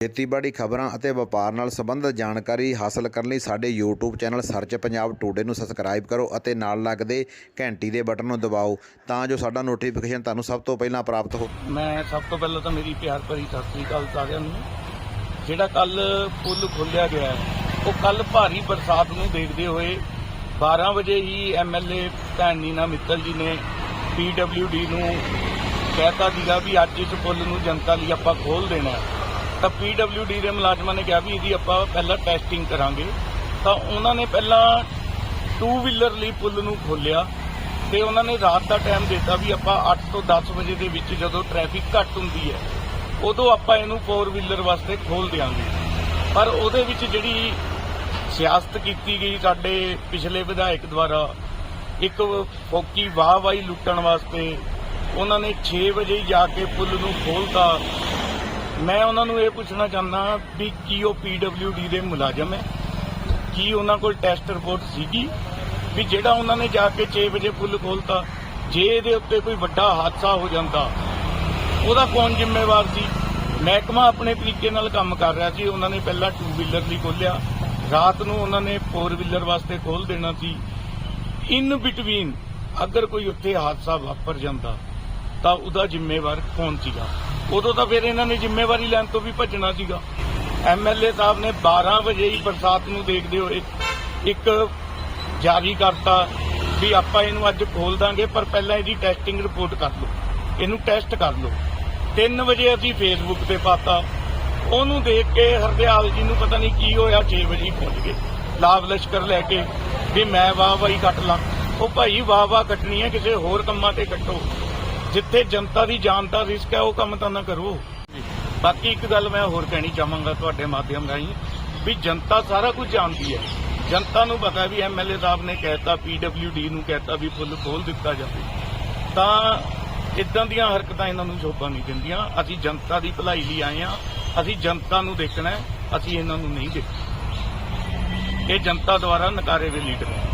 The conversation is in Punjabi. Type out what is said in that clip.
ਖੇਤੀਬਾੜੀ ਖਬਰਾਂ ਅਤੇ ਵਪਾਰ ਨਾਲ ਸੰਬੰਧਿਤ ਜਾਣਕਾਰੀ ਹਾਸਲ ਕਰਨ ਲਈ ਸਾਡੇ YouTube channel search Punjab today ਨੂੰ ਸਬਸਕ੍ਰਾਈਬ ਕਰੋ ਅਤੇ ਨਾਲ ਲੱਗਦੇ ਘੰਟੀ ਦੇ ਬਟਨ ਨੂੰ ਦਬਾਓ ਤਾਂ ਜੋ ਸਾਡਾ ਨੋਟੀਫਿਕੇਸ਼ਨ ਤੁਹਾਨੂੰ ਸਭ ਤੋਂ ਪਹਿਲਾਂ ਪ੍ਰਾਪਤ ਹੋ ਮੈਂ ਸਭ ਤੋਂ ਪਹਿਲਾਂ ਤਾਂ ਮੇਰੀ ਪਿਆਰ ਭਰੀ ਸਤਿ ਸ੍ਰੀ ਅਕਾਲ ਸਾਰਿਆਂ ਨੂੰ ਜਿਹੜਾ ਕੱਲ ਪੁਲ ਖੋਲਿਆ ਗਿਆ ਉਹ ਕੱਲ ਭਾਰੀ ਬਰਸਾਤ ਨੂੰ ਦੇਖਦੇ ਹੋਏ 12 ਵਜੇ ਹੀ ਐਮਐਲਏ ਭੈਣ ਨੀਨਾ ਮਿੱਤਲ ਜੀ ਨੇ ਪੀਡਬਲਯੂਡੀ ਨੂੰ ਕਹਿਤਾ ਸੀਗਾ ਵੀ ਅੱਜ ਇਸ ਪੁਲ ਨੂੰ ਜਨਤਾ ਲਈ ਆਪਾਂ ਖੋਲ ਦੇਣਾ ਹੈ। ਤਾਂ ਪੀਡਬਲਯੂਡੀ ਦੇ ਮੁਲਾਜ਼ਮਾਂ ਨੇ ਕਿਹਾ ਵੀ ਇਹਦੀ ਆਪਾਂ ਪਹਿਲਾਂ ਟੈਸਟਿੰਗ ਕਰਾਂਗੇ। ਤਾਂ ਉਹਨਾਂ ਨੇ ਪਹਿਲਾਂ ਟੂ ਵੀਲਰ ਲਈ ਪੁਲ ਨੂੰ ਖੋਲਿਆ ਤੇ ਉਹਨਾਂ ਨੇ ਰਾਤ ਦਾ ਟਾਈਮ ਦਿੱਤਾ ਵੀ ਆਪਾਂ 8 ਤੋਂ 10 ਵਜੇ ਦੇ ਵਿੱਚ ਜਦੋਂ ਟ੍ਰੈਫਿਕ ਘੱਟ ਹੁੰਦੀ ਹੈ, ਉਦੋਂ ਆਪਾਂ ਇਹਨੂੰ ਫੋਰ ਵੀਲਰ ਵਾਸਤੇ ਖੋਲ ਦਿਆਂਗੇ। ਪਰ ਉਹਦੇ ਵਿੱਚ ਜਿਹੜੀ ਸਿਆਸਤ ਕੀਤੀ ਗਈ ਸਾਡੇ ਪਿਛਲੇ ਵਿਧਾਇਕ ਦੁਆਰਾ, ਇੱਕ ਫੋਕੀ ਵਾਹ ਵਾਹਵਾਈ ਲੁੱਟਣ ਵਾਸਤੇ, ਉਹਨਾਂ ਨੇ 6 ਵਜੇ ਜਾ ਕੇ ਪੁਲ ਨੂੰ ਖੋਲਤਾ ਮੈਂ ਉਹਨਾਂ ਨੂੰ ਇਹ ਪੁੱਛਣਾ ਚਾਹੁੰਦਾ ਵੀ ਕੀ ਉਹ ਪੀਡਬਲਯੂਡੀ ਦੇ ਮੁਲਾਜ਼ਮ ਹੈ? ਕੀ ਉਹਨਾਂ ਕੋਲ ਟੈਸਟ ਰਿਪੋਰਟ ਸੀਗੀ? ਵੀ ਜਿਹੜਾ ਉਹਨਾਂ ਨੇ ਜਾ ਕੇ 6 ਵਜੇ ਪੁੱਲ ਖੋਲਤਾ ਜੇ ਇਹਦੇ ਉੱਤੇ ਕੋਈ ਵੱਡਾ ਹਾਦਸਾ ਹੋ ਜਾਂਦਾ, ਉਹਦਾ ਕੌਣ ਜ਼ਿੰਮੇਵਾਰ ਸੀ? ਮਹਿਕਮਾ ਆਪਣੇ ਤਰੀਕੇ ਨਾਲ ਕੰਮ ਕਰ ਰਿਹਾ ਸੀ, ਉਹਨਾਂ ਨੇ ਪਹਿਲਾਂ ਟੂ ਵੀਲਰ ਲਈ ਖੋਲਿਆ ਰਾਤ ਨੂੰ ਉਹਨਾਂ ਨੇ ਫੋਰ ਵੀਲਰ ਵਾਸਤੇ ਖੋਲ ਦੇਣਾ ਸੀ। ਇਨ ਬਿਟਵੀਨ ਅਗਰ ਕੋਈ ਉੱਥੇ ਹਾਦਸਾ ਵਾਪਰ ਜਾਂਦਾ, ਤਾਂ ਉਹਦਾ ਜ਼ਿੰਮੇਵਾਰ ਕੌਣ ਸੀਗਾ? ਉਦੋਂ ਤਾਂ ਫਿਰ ਇਹਨਾਂ ਨੇ ਜ਼ਿੰਮੇਵਾਰੀ ਲੈਣ ਤੋਂ ਵੀ ਭੱਜਣਾ ਸੀਗਾ। ਐਮਐਲਏ ਸਾਹਿਬ ਨੇ 12 ਵਜੇ ਹੀ ਬਰਸਾਤ ਨੂੰ ਦੇਖਦੇ ਹੋਏ ਇੱਕ ਜਾਰੀ ਕਰਤਾ ਵੀ ਆਪਾਂ ਇਹਨੂੰ ਅੱਜ ਖੋਲ ਦਾਂਗੇ, ਪਰ ਪਹਿਲਾਂ ਇਹਦੀ ਟੈਸਟਿੰਗ ਰਿਪੋਰਟ ਕਰ ਲਓ। ਇਹਨੂੰ ਟੈਸਟ ਕਰ ਲਓ। 3 ਵਜੇ ਅਸੀਂ ਫੇਸਬੁੱਕ ਤੇ ਪਾਤਾ। ਉਹਨੂੰ ਦੇਖ ਕੇ ਹਰਦਿਆਲ ਜੀ ਨੂੰ ਪਤਾ ਨਹੀਂ ਕੀ ਹੋਇਆ 6 ਵਜੇ ਪਹੁੰਚ ਗਏ। ਲਾਭ ਲਸ਼ਕਰ ਲੈ ਕੇ ਵੀ ਮੈਂ ਵਾਹ ਵਾਹੀ ਕੱਟ ਲਾਂ। ਉਹ ਭਾਈ ਵਾਹ ਵਾਹ ਕੱਟਣੀ ਹੈ, ਕਿਸੇ ਹੋਰ ਕੰਮਾਂ ਤੇ ਕੱਟੋ। ਜਿੱਥੇ ਜਨਤਾ ਦੀ ਜਾਨ ਦਾ ਰਿਸਕ ਹੈ, ਉਹ ਕੰਮ ਤਾਂ ਨਾ ਕਰੋ। ਬਾਕੀ ਇੱਕ ਗੱਲ ਮੈਂ ਹੋਰ ਕਹਿਣੀ ਚਾਹਾਂਗਾ ਤੁਹਾਡੇ ਮਾਧਿਅਮ ਰਾਹੀਂ ਵੀ ਜਨਤਾ ਸਾਰਾ ਕੁਝ ਜਾਣਦੀ ਹੈ। ਜਨਤਾ ਨੂੰ ਪਤਾ ਵੀ ਐਮਐਲਏ ਸਾਹਿਬ ਨੇ ਕਹਿਤਾ ਪੀਡਬਲਯੂਡੀ ਨੂੰ ਕਹਿਤਾ ਵੀ ਫੁੱਲ ਖੋਲ ਦਿੱਤਾ ਜਾਵੇ। ਤਾਂ ਇਦਾਂ ਦੀਆਂ ਹਰਕਤਾਂ ਇਹਨਾਂ ਨੂੰ ਸ਼ੋਭਾ ਨਹੀਂ ਦਿੰਦੀਆਂ। ਅਸੀਂ ਜਨਤਾ ਦੀ ਭਲਾਈ ਲਈ ਆਏ ਆ ਅਸੀਂ ਜਨਤਾ ਨੂੰ ਦੇਖਣਾ ਅਸੀਂ ਇਹਨਾਂ ਨੂੰ ਨਹੀਂ ਦੇਖਣਾ। ਇਹ ਜਨਤਾ ਦੁਆਰਾ ਨਕਾਰੇ ਦੇ ਲੀਡਰ ਹੈ